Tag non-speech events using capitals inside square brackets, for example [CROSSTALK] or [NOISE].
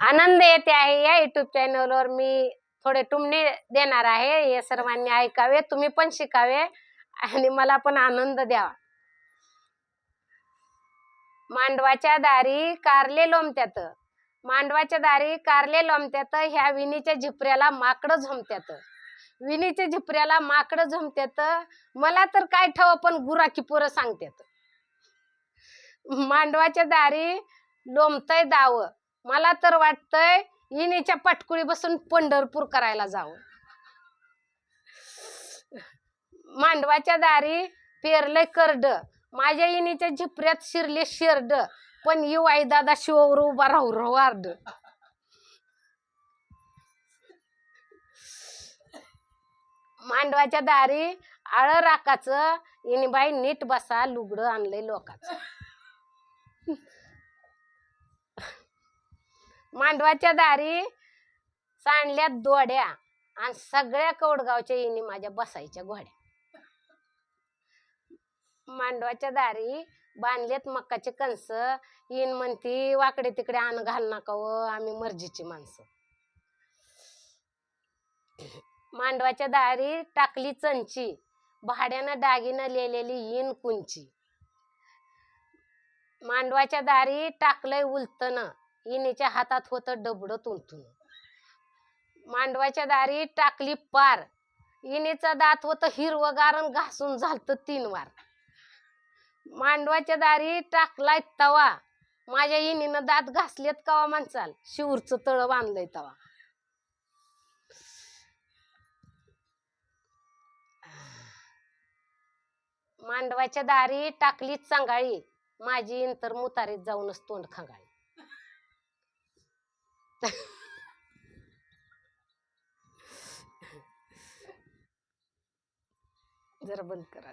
आनंद येते आहे या युट्यूब चॅनलवर मी थोडे टुमणे देणार आहे. हे सर्वांनी ऐकावे तुम्ही पण शिकावे आणि मला पण आनंद द्यावा. मांडवाच्या दारी कारले लोंबत्यात मांडवाच्या दारी कारले लोंबत्यात ह्या विणीच्या झिपऱ्याला माकडं झोमत्यात. विणीच्या झिपऱ्याला माकडं झोमत्यात. मला तर काय ठेव पण गुराकी पोरं सांगत्यात. मांडवाच्या दारी लोंबतय दाव. मला तर वाटतंय इनीच्या पाटकुळी बसून पंढरपूर करायला जावं. मांडवाच्या दारी पेरलंय करड. माझ्या इनीच्या झिपऱ्यात शिरले शेरड. पण यू आई दादा शिवर उभा राहू राहू आर्ड. मांडवाच्या दारी आळ राखाचं. इनी बाई नीट बसा लुगडं आणलंय लोकाचं. मांडवाच्या दारी सांडल्या दोड्या आणि सगळ्या कौडगावच्या येणी माझ्या बसायच्या घोड्या. मांडवाच्या दारी बांधलेत मक्काचे कणस येईन म्हणती वाकडे तिकडे आण घाल नका व आम्ही मर्जीची माणसं. मांडवाच्या दारी टाकली चंची. भाड्यानं दागिनं लिहिलेली इन कुंची. मांडवाच्या दारी टाकलंय उलतन इनेच्या हातात होतं डबडं तुंतून मांडवाच्या दारी टाकली पार. इनीचं दात होतं हिरवगारण घासून झालत तीन वार. मांडवाच्या दारी टाकलाय तवा. माझ्या इनीनं दात घासलेत कवा माणसाल शिवरचं तळ बांधलंय तवा. मांडवाच्या दारी टाकलीच चांगाळी. माझी इंतर मुतारीत जाऊनच तोंड खांगाळी [LAUGHS] जरा बंद करा.